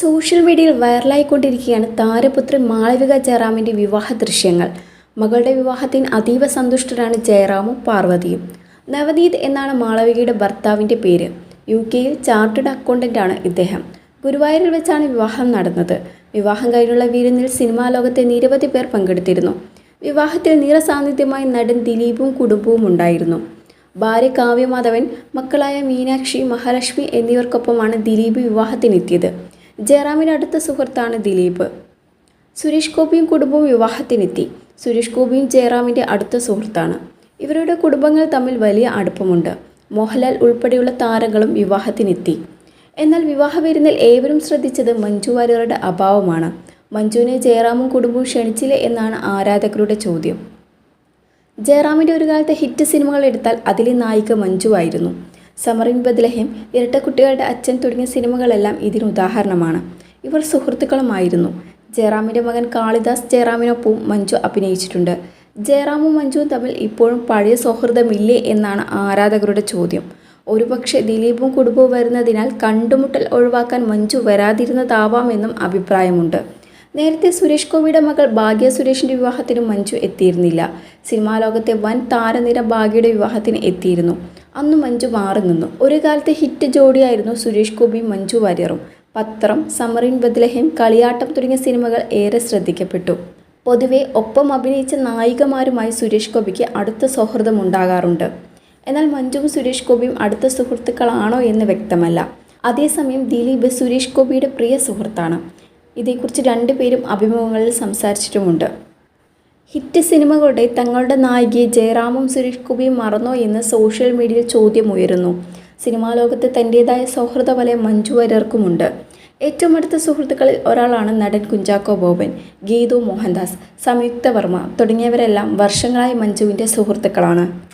Social മീഡിയയിൽ വൈറലായിക്കൊണ്ടിരിക്കുകയാണ് താരപുത്രി മാളവിക ജയറാമിന്റെ വിവാഹ ദൃശ്യങ്ങൾ. മകളുടെ വിവാഹത്തിന് അതീവ സന്തുഷ്ടരാണ് ജയറാമും പാർവതിയും. നവനീത് എന്നാണ് മാളവികയുടെ ഭർത്താവിന്റെ പേര്. യു കെയിൽ ചാർട്ടേഡ് അക്കൗണ്ടന്റാണ് ഇദ്ദേഹം. ഗുരുവായൂരിൽ വെച്ചാണ് വിവാഹം നടന്നത്. വിവാഹം കഴിഞ്ഞുള്ള വിരുന്നിൽ സിനിമാ ലോകത്തെ നിരവധി പേർ പങ്കെടുത്തിരുന്നു. വിവാഹത്തിൽ നിറസാന്നിധ്യമായി നടൻ ദിലീപും കുടുംബവും ഉണ്ടായിരുന്നു. ഭാര്യ കാവ്യമാധവൻ മക്കളായ മീനാക്ഷി മഹാലക്ഷ്മി എന്നിവർക്കൊപ്പമാണ് ദിലീപ് വിവാഹത്തിനെത്തിയത്. ജയറാമിന്റെ അടുത്ത സുഹൃത്താണ് ദിലീപ്. സുരേഷ് ഗോപിയും കുടുംബവും വിവാഹത്തിനെത്തി. സുരേഷ് ഗോപിയും ജയറാമിന്റെ അടുത്ത സുഹൃത്താണ്. ഇവരുടെ കുടുംബങ്ങൾ തമ്മിൽ വലിയ അടുപ്പമുണ്ട്. മോഹൻലാൽ ഉൾപ്പെടെയുള്ള താരങ്ങളും വിവാഹത്തിനെത്തി. എന്നാൽ വിവാഹ വിരുന്നിൽ ഏവരും ശ്രദ്ധിച്ചത് മഞ്ജു വാര്യറുടെ അഭാവമാണ്. മഞ്ജുവിനെ ജയറാമും കുടുംബവും ക്ഷണിച്ചില്ലേ എന്നാണ് ആരാധകരുടെ ചോദ്യം. ജയറാമിന്റെ ഒരു കാലത്തെ ഹിറ്റ് സിനിമകൾ എടുത്താൽ അതിലെ നായിക മഞ്ജു ആയിരുന്നു. സമറിൻ ബദ്ലഹിം ഇരട്ടക്കുട്ടികളുടെ അച്ഛൻ തുടങ്ങിയ സിനിമകളെല്ലാം ഇതിന് ഉദാഹരണമാണ്. ഇവർ സുഹൃത്തുക്കളുമായിരുന്നു. ജയറാമിന്റെ മകൻ കാളിദാസ് ജയറാമിനൊപ്പവും മഞ്ജു അഭിനയിച്ചിട്ടുണ്ട്. ജയറാമും മഞ്ജുവും തമ്മിൽ ഇപ്പോഴും പഴയ സൗഹൃദമില്ലേ എന്നാണ് ആരാധകരുടെ ചോദ്യം. ഒരുപക്ഷെ ദിലീപും കുടുംബവും വരുന്നതിനാൽ കണ്ടുമുട്ടൽ ഒഴിവാക്കാൻ മഞ്ജു വരാതിരുന്നതാവാമെന്നും അഭിപ്രായമുണ്ട്. നേരത്തെ സുരേഷ് ഗോപിയുടെ മകൾ ഭാഗ്യ സുരേഷിന്റെ വിവാഹത്തിന് മഞ്ജു എത്തിയിരുന്നില്ല. സിനിമാ ലോകത്തെ വൻ താരനിര ഭാഗ്യയുടെ വിവാഹത്തിന് എത്തിയിരുന്നു. അന്ന് മഞ്ജു മാറി നിന്നു. ഒരു കാലത്തെ ഹിറ്റ് ജോഡിയായിരുന്നു സുരേഷ് ഗോപിയും മഞ്ജു വാര്യറും. പത്രം സമറിൻ ബദ്ലഹേം കളിയാട്ടം തുടങ്ങിയ സിനിമകൾ ഏറെ ശ്രദ്ധിക്കപ്പെട്ടു. പൊതുവെ ഒപ്പം അഭിനയിച്ച നായികമാരുമായി സുരേഷ് ഗോപിക്ക് അടുത്ത സൗഹൃദം ഉണ്ടാകാറുണ്ട്. എന്നാൽ മഞ്ജുവും സുരേഷ് ഗോപിയും അടുത്ത സുഹൃത്തുക്കളാണോ എന്ന് വ്യക്തമല്ല. അതേസമയം ദിലീപ് സുരേഷ് ഗോപിയുടെ പ്രിയ സുഹൃത്താണ്. ഇതേക്കുറിച്ച് രണ്ടുപേരും അഭിമുഖങ്ങളിൽ സംസാരിച്ചിട്ടുമുണ്ട്. ഹിറ്റ് സിനിമകളുടെ തങ്ങളുടെ നായികയെ ജയറാമും സുരേഷ് ഗോപിയും മറന്നോ എന്ന് സോഷ്യൽ മീഡിയയിൽ ചോദ്യം ഉയരുന്നു സിനിമാ ലോകത്ത് തന്റേതായ സൗഹൃദ വലയം മഞ്ജു വരർക്കുമുണ്ട് ഏറ്റവും അടുത്ത സുഹൃത്തുക്കളിൽ ഒരാളാണ് നടൻ കുഞ്ചാക്കോ ബോബൻ ഗീതു മോഹൻദാസ് സംയുക്ത വർമ്മ തുടങ്ങിയവരെല്ലാം വർഷങ്ങളായി മഞ്ജുവിന്റെ സുഹൃത്തുക്കളാണ്.